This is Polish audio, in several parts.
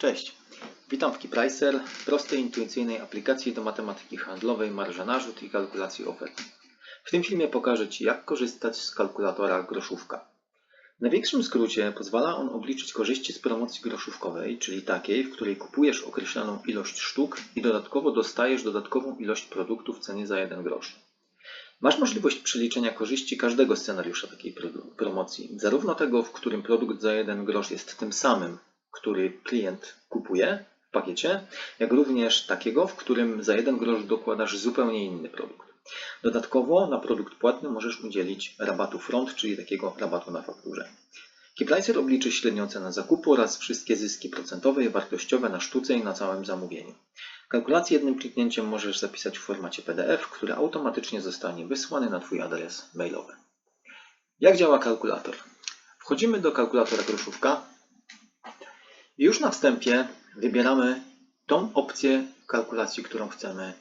Cześć, witam w KeyPricer, prostej, intuicyjnej aplikacji do matematyki handlowej, marża narzut i kalkulacji ofert. W tym filmie pokażę Ci, jak korzystać z kalkulatora groszówka. W największym skrócie pozwala on obliczyć korzyści z promocji groszówkowej, czyli takiej, w której kupujesz określoną ilość sztuk i dodatkowo dostajesz dodatkową ilość produktu w cenie za 1 grosz. Masz możliwość przeliczenia korzyści każdego scenariusza takiej promocji, zarówno tego, w którym produkt za 1 grosz jest tym samym, który klient kupuje w pakiecie, jak również takiego, w którym za 1 grosz dokładasz zupełnie inny produkt. Dodatkowo na produkt płatny możesz udzielić rabatu front, czyli takiego rabatu na fakturze. KeyPricer obliczy średnią cenę zakupu oraz wszystkie zyski procentowe i wartościowe na sztuce i na całym zamówieniu. Kalkulację jednym kliknięciem możesz zapisać w formacie PDF, który automatycznie zostanie wysłany na Twój adres mailowy. Jak działa kalkulator? Wchodzimy do kalkulatora groszówka już na wstępie wybieramy tą opcję kalkulacji, którą chcemy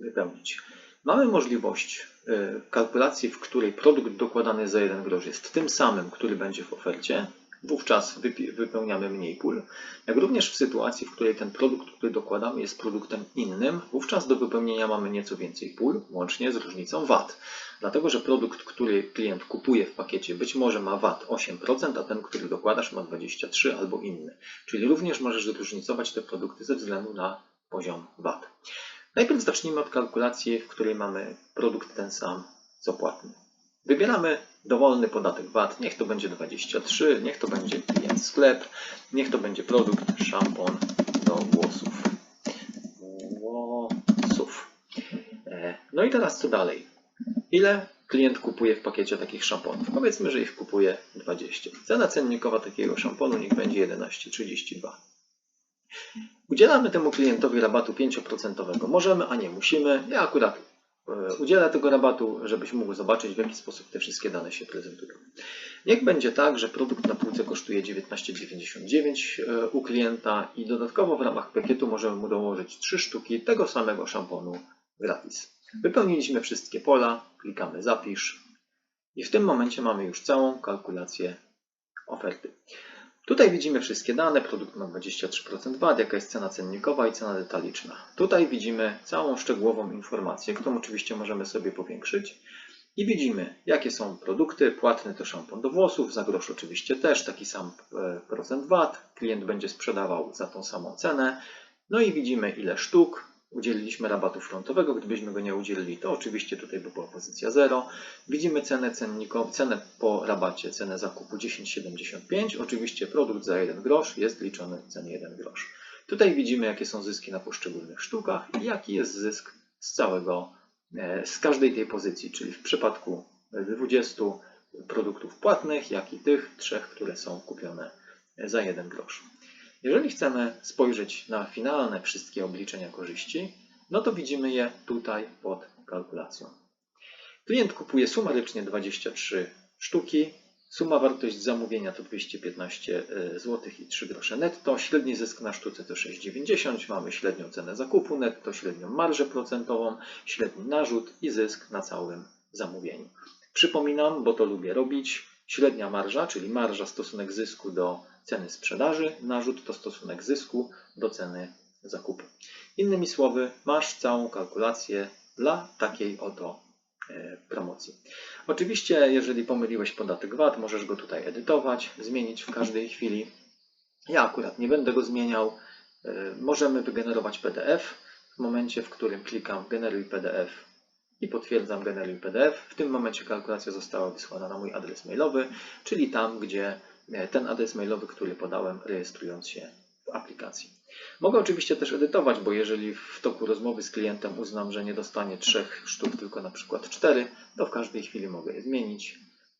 wypełnić. Mamy możliwość y, kalkulacji, w której produkt dokładany za 1 grosz jest tym samym, który będzie w ofercie. Wówczas wypełniamy mniej pól, jak również w sytuacji, w której ten produkt, który dokładamy, jest produktem innym. Wówczas do wypełnienia mamy nieco więcej pól, łącznie z różnicą VAT. Dlatego, że produkt, który klient kupuje w pakiecie, być może ma VAT 8%, a ten, który dokładasz, ma 23% albo inny. Czyli również możesz zróżnicować te produkty ze względu na poziom VAT. Najpierw zacznijmy od kalkulacji, w której mamy produkt ten sam co płatny. Wybieramy dowolny podatek VAT, niech to będzie 23, niech to będzie klient sklep, niech to będzie produkt szampon do włosów. Włosów. E, No i teraz co dalej? Ile klient kupuje w pakiecie takich szamponów? Powiedzmy, że ich kupuje 20. Cena cennikowa takiego szamponu niech będzie 11,32. Udzielamy temu klientowi rabatu 5%. Możemy, a nie musimy. Ja akurat udzielę tego rabatu, żebyś mógł zobaczyć, w jaki sposób te wszystkie dane się prezentują. Niech będzie tak, że produkt na półce kosztuje 19,99 e, u klienta i dodatkowo w ramach pakietu możemy mu dołożyć 3 sztuki tego samego szamponu gratis. Wypełniliśmy wszystkie pola, klikamy zapisz i w tym momencie mamy już całą kalkulację oferty. Tutaj widzimy wszystkie dane, produkt ma 23% VAT, jaka jest cena cennikowa i cena detaliczna. Tutaj widzimy całą szczegółową informację, którą oczywiście możemy sobie powiększyć. I widzimy, jakie są produkty. Płatny to szampon do włosów, za grosz oczywiście też taki sam e, procent VAT. Klient będzie sprzedawał za tą samą cenę. No i widzimy, ile sztuk. Udzieliliśmy rabatu frontowego. Gdybyśmy go nie udzielili, to oczywiście tutaj by była pozycja 0. Widzimy cenę, cenniko, cenę po rabacie, cenę zakupu 10,75. Oczywiście produkt za 1 grosz jest liczony w cenie 1 grosz. Tutaj widzimy, jakie są zyski na poszczególnych sztukach i jaki jest zysk z całego, e, z każdej tej pozycji, czyli w przypadku 20 produktów płatnych, jak i tych trzech, które są kupione za 1 grosz. Jeżeli chcemy spojrzeć na finalne wszystkie obliczenia korzyści, no to widzimy je tutaj pod kalkulacją. Klient kupuje sumarycznie 23 sztuki. Suma wartość zamówienia to 215 zł i 3 grosze netto. Średni zysk na sztuce to 6,90. Mamy średnią cenę zakupu netto, średnią marżę procentową, średni narzut i zysk na całym zamówieniu. Przypominam, bo to lubię robić, średnia marża, czyli marża stosunek zysku do ceny sprzedaży, narzut to stosunek zysku do ceny zakupu. Innymi słowy, masz całą kalkulację dla takiej oto e, promocji. Oczywiście, jeżeli pomyliłeś podatek VAT, możesz go tutaj edytować, zmienić w każdej chwili. Ja akurat nie będę go zmieniał. E, Możemy wygenerować PDF w momencie, w którym klikam generuj PDF i potwierdzam generuj PDF. W tym momencie kalkulacja została wysłana na mój adres mailowy, czyli tam, gdzie ten adres mailowy, który podałem, rejestrując się w aplikacji. Mogę oczywiście też edytować, bo jeżeli w toku rozmowy z klientem uznam, że nie dostanie trzech sztuk, tylko na przykład cztery, to w każdej chwili mogę je zmienić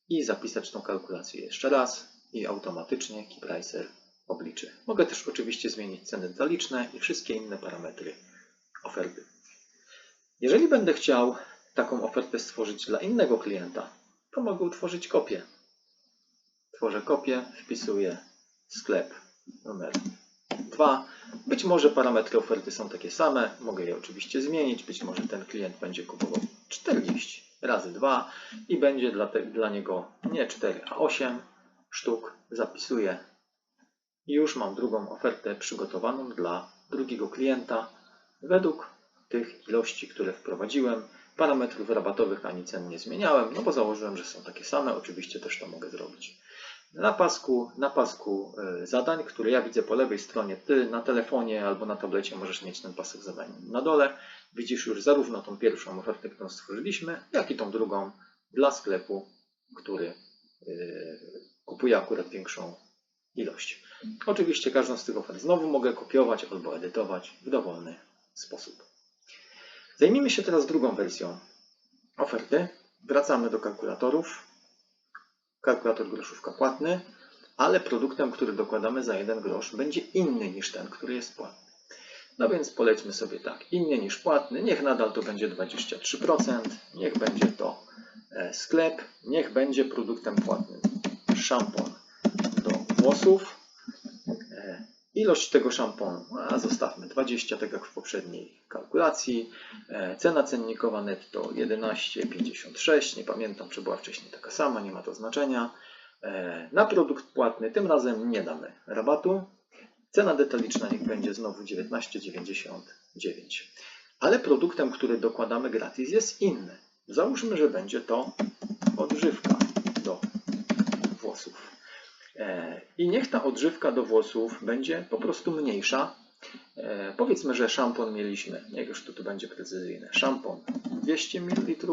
i zapisać tą kalkulację jeszcze raz i automatycznie KeyPricer obliczy. Mogę też oczywiście zmienić ceny detaliczne i wszystkie inne parametry oferty. Jeżeli będę chciał taką ofertę stworzyć dla innego klienta, to mogę utworzyć kopię. Tworzę kopię, wpisuję sklep numer 2. Być może parametry oferty są takie same, mogę je oczywiście zmienić. Być może ten klient będzie kupował 40 razy 2 i będzie dla, te, dla niego nie 4, a 8 sztuk. Zapisuję i już mam drugą ofertę przygotowaną dla drugiego klienta według tych ilości, które wprowadziłem. Parametrów rabatowych ani cen nie zmieniałem, no bo założyłem, że są takie same. Oczywiście też to mogę zrobić. Na pasku, na pasku y, zadań, który ja widzę po lewej stronie, ty na telefonie albo na tablecie możesz mieć ten pasek zadań na dole. Widzisz już zarówno tą pierwszą ofertę, którą stworzyliśmy, jak i tą drugą dla sklepu, który y, kupuje akurat większą ilość. Oczywiście każdą z tych ofert znowu mogę kopiować albo edytować w dowolny sposób. Zajmijmy się teraz drugą wersją oferty. Wracamy do kalkulatorów. Kalkulator groszówka płatny, ale produktem, który dokładamy za 1 grosz będzie inny niż ten, który jest płatny. No więc polećmy sobie tak, inny niż płatny, niech nadal to będzie 23%, niech będzie to e, sklep, niech będzie produktem płatnym szampon do włosów. E, Ilość tego szamponu, a zostawmy 20, tak jak w poprzedniej kalkulacji. E, Cena cennikowa netto 11,56. Nie pamiętam, czy była wcześniej taka sama, nie ma to znaczenia. E, Na produkt płatny tym razem nie damy rabatu. Cena detaliczna niech będzie znowu 19,99. Ale produktem, który dokładamy gratis jest inny. Załóżmy, że będzie to odżywka do włosów. E, I niech ta odżywka do włosów będzie po prostu mniejsza. E, Powiedzmy, że szampon mieliśmy, niech już tu, tu będzie precyzyjne, szampon 200 ml,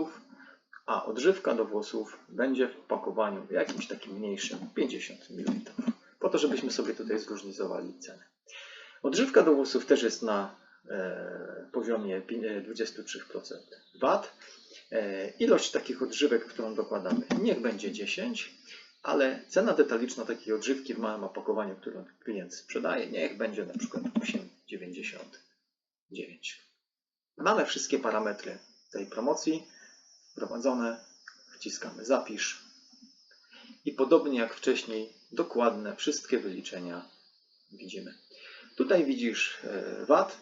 a odżywka do włosów będzie w opakowaniu jakimś takim mniejszym 50 ml. Po to, żebyśmy sobie tutaj zróżnicowali cenę. Odżywka do włosów też jest na e, poziomie pi- e, 23% VAT. E, Ilość takich odżywek, którą dokładamy, niech będzie 10 ale cena detaliczna takiej odżywki w małym opakowaniu, którą klient sprzedaje, niech będzie na przykład 8,99. Mamy wszystkie parametry tej promocji wprowadzone, wciskamy zapisz i podobnie jak wcześniej, dokładne wszystkie wyliczenia widzimy. Tutaj widzisz e, VAT,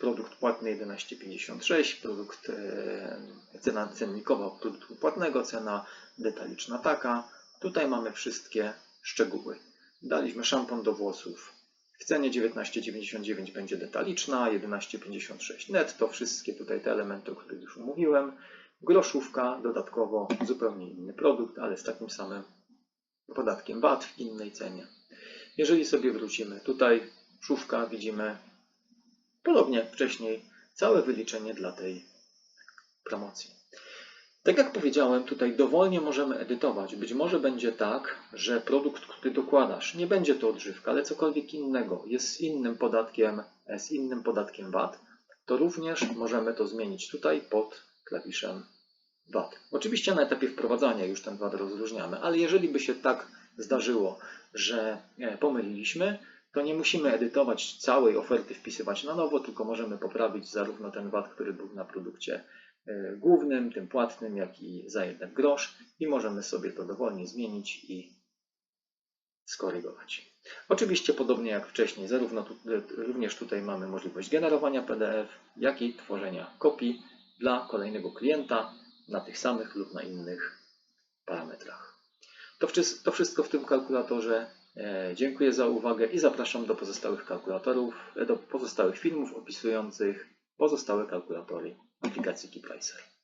produkt płatny 11,56, produkt, e, cena cennikowa produktu płatnego, cena detaliczna taka, Tutaj mamy wszystkie szczegóły. Daliśmy szampon do włosów. W cenie 19,99 będzie detaliczna, 11,56 netto. Wszystkie tutaj te elementy, o których już mówiłem. Groszówka, dodatkowo zupełnie inny produkt, ale z takim samym podatkiem VAT w innej cenie. Jeżeli sobie wrócimy tutaj, szówka, widzimy podobnie jak wcześniej całe wyliczenie dla tej promocji. Tak jak powiedziałem, tutaj dowolnie możemy edytować. Być może będzie tak, że produkt, który dokładasz, nie będzie to odżywka, ale cokolwiek innego, jest z innym podatkiem, e, z innym podatkiem VAT, to również możemy to zmienić tutaj pod klawiszem VAT. Oczywiście na etapie wprowadzania już ten VAT rozróżniamy, ale jeżeli by się tak zdarzyło, że e, pomyliliśmy, to nie musimy edytować całej oferty, wpisywać na nowo, tylko możemy poprawić zarówno ten VAT, który był na produkcie głównym, tym płatnym, jak i za jeden grosz i możemy sobie to dowolnie zmienić i skorygować. Oczywiście podobnie jak wcześniej, zarówno tu, również tutaj mamy możliwość generowania PDF, jak i tworzenia kopii dla kolejnego klienta na tych samych lub na innych parametrach. To, wszy- to wszystko w tym kalkulatorze. E, Dziękuję za uwagę i zapraszam do pozostałych kalkulatorów, e, do pozostałych filmów opisujących pozostałe kalkulatory aplikacji KeyPricer.